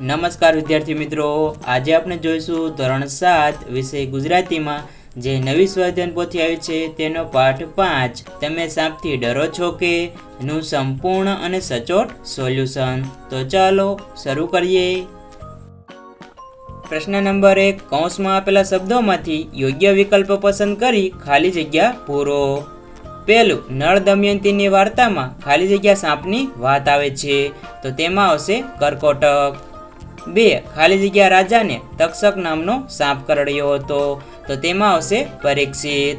નમસ્કાર વિદ્યાર્થી મિત્રો. આજે આપણે જોઈશું ધોરણ સાત વિષય ગુજરાતીમાં. જે નવી સ્વાધ્યાન પોથી આવી છે તેનો પાઠ પાંચ. તમે સાપથી ડરો છો કે? નું સંપૂર્ણ અને સચોટ સોલ્યુશન. તો ચાલો શરૂ કરીએ. પ્રશ્ન નંબર એક. કૌંસમાં આપેલા શબ્દોમાંથી યોગ્ય વિકલ્પ પસંદ કરી ખાલી જગ્યા પૂરો. પહેલું, નળ દમયંતીની વાર્તામાં ખાલી જગ્યા સાપની વાત આવે છે. તો તેમાં આવશે કરકોટક. બે ખાલી જગ્યા રાજાને તક્ષક નામનો સાપ કરડ્યો હતો. તો તેમાં આવશે પરીક્ષિત.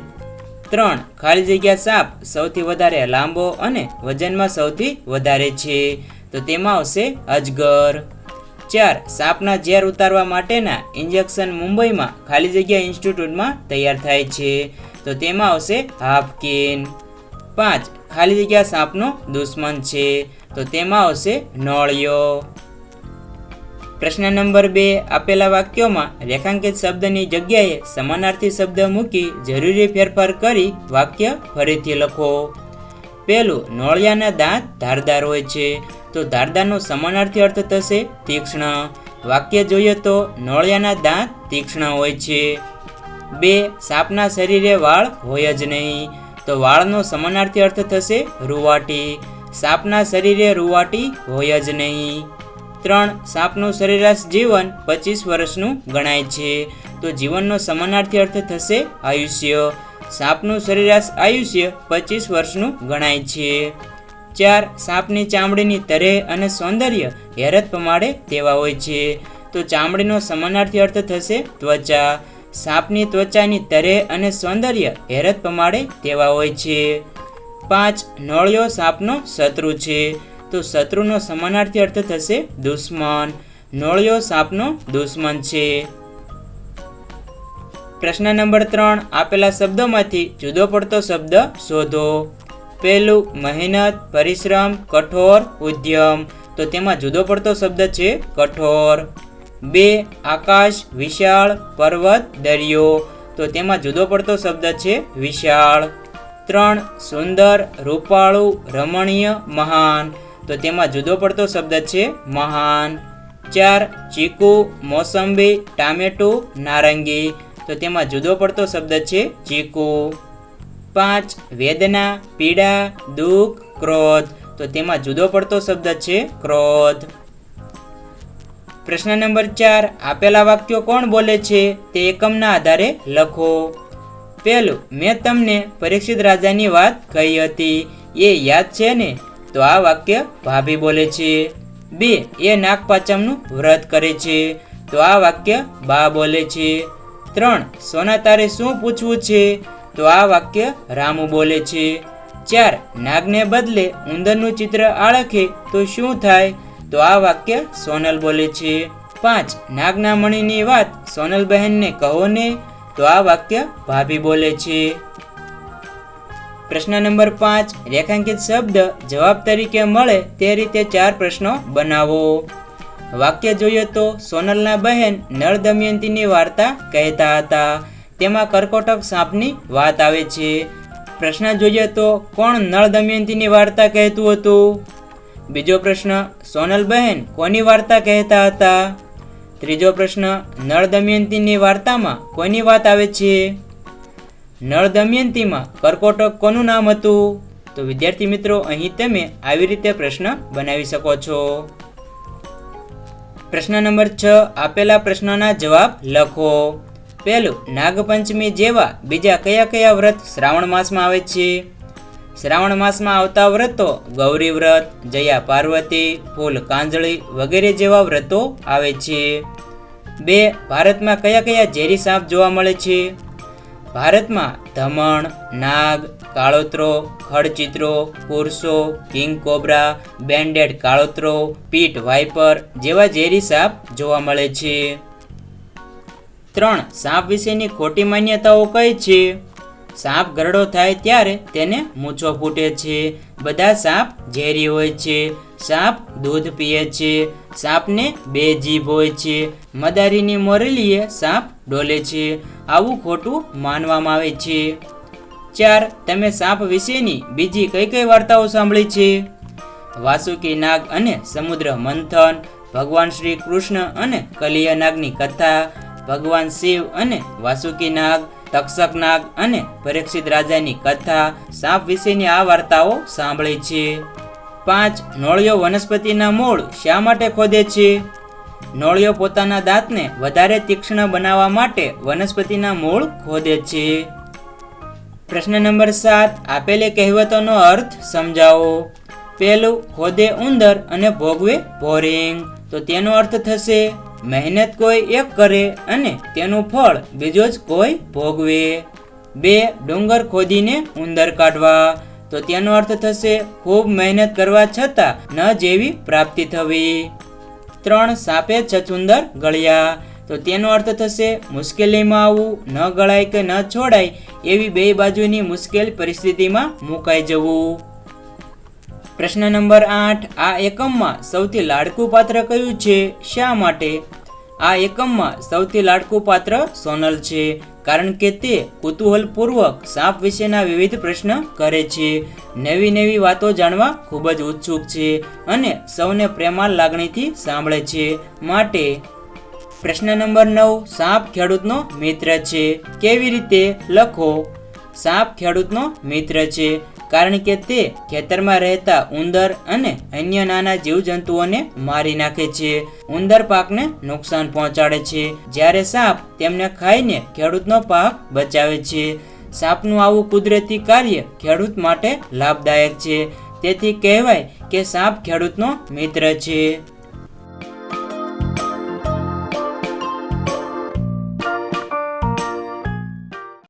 ત્રણ, ખાલી જગ્યા સાપ સૌથી વધારે લાંબો અને વજનમાં સૌથી વધારે છે. તો તેમાં આવશે અજગર. ચાર, સાપના ઝેર ઉતારવા માટેના ઇન્જેક્શન મુંબઈમાં ખાલી જગ્યા ઇન્સ્ટિટ્યૂટમાં તૈયાર થાય છે. તો તેમાં આવશે હાફકીન. પાંચ, ખાલી જગ્યા સાપનો દુશ્મન છે. તો તેમાં આવશે નોળિયો. પ્રશ્ન નંબર બે આપેલા વાક્યોમાં રેખાંકિત શબ્દની જગ્યાએ સમાનાર્થી શબ્દ મૂકી જરૂરી ફેરફાર કરી વાક્ય ફરીથી લખો. પહેલું, નોળિયાના દાંત ધારદાર હોય છે. તો ધારદારનો સમાનાર્થી અર્થ થશે તીક્ષ્ણ. વાક્ય જોઈએ તો નોળિયાના દાંત તીક્ષ્ણ હોય છે. બે, સાપના શરીરે વાળ હોય જ નહીં. તો વાળનો સમાનાર્થી અર્થ થશે રૂવાટી. સાપના શરીરે રૂવાટી હોય જ નહીં. ત્રણ સાપનું સરેરાશ જીવન પચીસ વર્ષનું ગણાય છે. તો જીવનનો સમાનાર્થી અર્થ થશે આયુષ્ય. સાપનું સરેરાશ આયુષ્ય પચીસ વર્ષનું ગણાય છે. ચાર સાપની ચામડીની તરે અને સૌંદર્ય હેરત પ્રમાણે તેવા હોય છે. તો ચામડીનો સમાનાર્થી અર્થ થશે ત્વચા. સાપની ત્વચાની તરે અને સૌંદર્ય હેરત પ્રમાણે તેવા હોય છે. પાંચ નળિયો સાપનો શત્રુ છે. તો શત્રુનો સમાનાર્થી અર્થ થશે દુશ્મન. નોળિયો સાપનો દુશ્મન છે. પ્રશ્ન નંબર ત્રણ. આપેલા શબ્દોમાંથી જુદો પડતો શબ્દ શોધો. પહેલું, મહેનત, પરિશ્રમ, કઠોર, ઉદ્યમ. તો તેમાં જુદો પડતો શબ્દ છે કઠોર. બે, આકાશ, વિશાળ, પર્વત, દરિયો. તો તેમાં જુદો પડતો શબ્દ છે વિશાળ. ત્રણ, સુંદર, રૂપાળું, રમણીય, મહાન. તો તેમાં જુદો પડતો શબ્દ છે મહાન, ચાર, ચીકુ, મોસંબી, ટામેટું, નારંગી. તો તેમાં જુદો પડતો શબ્દ છે ચીકુ. પાંચ, વેદના, પીડા, દુઃખ, ક્રોધ. તો તેમાં જુદો પડતો શબ્દ છે ક્રોધ. પ્રશ્ન નંબર ચાર, આપેલા વાક્યો કોણ બોલે છે તે એકમના આધારે લખો. પહેલું, મેં તમને પરીક્ષિત રાજાની વાત કહી હતી. એ યાદ છે ને? તો આ વાક્ય ભાભી બોલે છે. બે, એ નાગપાચમનું વ્રત કરે છે. તો આ વાક્ય બા બોલે છે. ત્રણ, સોના તારે શું પૂછવું છે? તો આ વાક્ય રામુ બોલે છે. ચાર, નાગને બદલે ઉંદરનું ચિત્ર આળખે તો શું થાય? તો આ વાક્ય સોનલ બોલે છે. પાંચ, નાગના મણીની વાત સોનલ બહેનને કહો ને. તો આ વાક્ય ભાભી બોલે છે. પ્રશ્ન નંબર પાંચ, રેખાંકિત શબ્દ જવાબ તરીકે મળે તે રીતે ચાર પ્રશ્નો બનાવો. વાક્ય જોઈએ તો સોનલના બહેન નળ દમયંતીની વાર્તા કહેતા હતા. તેમાં કર્કોટક સાપની વાત આવે છે. પ્રશ્ન જોઈએ તો કોણ નળ દમયંતીની વાર્તા કહેતું હતું? બીજો પ્રશ્ન, સોનલ બહેન કોની વાર્તા કહેતા હતા? ત્રીજો પ્રશ્ન નળ દમયંતીની વાર્તામાં કોની વાત આવે છે? નળ દમયંતીમાં કર્કોટક કોનું નામ હતું? તો વિદ્યાર્થી મિત્રો, અહીં તમે આવી રીતે પ્રશ્ન બનાવી શકો છો. પ્રશ્ન નંબર છ, આપેલા પ્રશ્નના જવાબ લખો. પહેલું, નાગપંચમી જેવા બીજા કયા કયા વ્રત શ્રાવણ માસમાં આવે છે? શ્રાવણ માસમાં આવતા વ્રતો ગૌરી વ્રત, જયા પાર્વતી, ફૂલ કાંજળી વગેરે જેવા વ્રતો આવે છે. બે, ભારતમાં કયા કયા ઝેરી સાપ જોવા મળે છે? ભારતમાં ધમણ નાગ, કાળોતરો, ખડચિત્રો, કુરસો, કિંગ કોબ્રા, બેન્ડેડ કાળોતરો, પીટ વાઇપર જેવા ઝેરી સાપ જોવા મળે છે. ત્રણ, સાપ વિશેની ખોટી માન્યતાઓ કઈ છે. સાપ ગરડો થાય ત્યારે તેને મૂછો ફૂટે છે. બધા સાપ ઝેરી હોય છે. સાપ દૂધ પીએ છે. સાપને બે જીભ હોય છે. મદારીની મોરેલીએ સાપ ડોલે છે. આવું ખોટું માનવામાં આવે છે. ચાર, તમે સાપ વિશેની બીજી કઈ કઈ વાર્તાઓ સાંભળી છે? વાસુકી નાગ અને સમુદ્ર મંથન, ભગવાન શ્રી કૃષ્ણ અને કલિય નાગની કથા, ભગવાન શિવ અને વાસુકી નાગ, તક્ષક નાગ અને પરીક્ષિત રાજાની કથા, સાપ વિશેની આ વાર્તાઓ સાંભળી છે. પાંચ, નોળિયો વનસ્પતિના મૂળ શા માટે ખોદે છે? નોળિયો પોતાના દાંતને વધારે તીક્ષ્ણ બનાવવા માટે વનસ્પતિના મૂળ ખોદે છે. પ્રશ્ન નંબર સાત, આપેલી કહેવતોનો અર્થ સમજાવો. પેલું, ખોદે ઉંદર અને ભોગવે બોરિંગ તો તેનો અર્થ થશે, મહેનત કોઈ એક કરે અને તેનું ફળ બીજો જ કોઈ ભોગવે. બે, ડુંગર ખોદીને ઉંદર કાઢવા. તો તેનો અર્થ થશે, ખૂબ મહેનત કરવા છતાં ન જેવી પ્રાપ્તિ થવી. ત્રણ સાપે છચુંદર ગળ્યા. તો તેનો અર્થ થશે, મુશ્કેલીમાં આવવું ન ગળાય કે ન છોડાય, એવી બે બાજુની મુશ્કેલ પરિસ્થિતિમાં મુકાઈ જવું. પ્રશ્ન નંબર આઠ, આ એકમમાં સૌથી લાડકું પાત્ર કયું છે? શા માટે? આ એકમમાં સૌથી લાડકું પાત્ર સોનલ છે, કારણ કે તે કુતૂહલપૂર્વક સાપ વિશેના વિવિધ પ્રશ્ન કરે છે. નવી નવી વાતો જાણવા ખૂબ જ ઉત્સુક છે અને સૌને પ્રેમાળ લાગણીથી સાંભળે છે. માટે પ્રશ્ન નંબર નવ, સાપ ખેડૂતનો મિત્ર છે. કેવી રીતે લખો? સાપ ખેડૂતનો મિત્ર છે. કારણ કે તે ખેતરમાં રહેતા ઉંદર અને અન્ય નાના જીવજંતુઓને મારી નાખે છે. ઉંદર પાકને નુકસાન પહોંચાડે છે. જ્યારે સાપ તેમને ખાઈને ખેડૂતનો પાક બચાવે છે. સાપનું આવું કુદરતી કાર્ય ખેડૂત માટે લાભદાયક છે. તેથી કહેવાય કે સાપ ખેડૂતનો મિત્ર છે.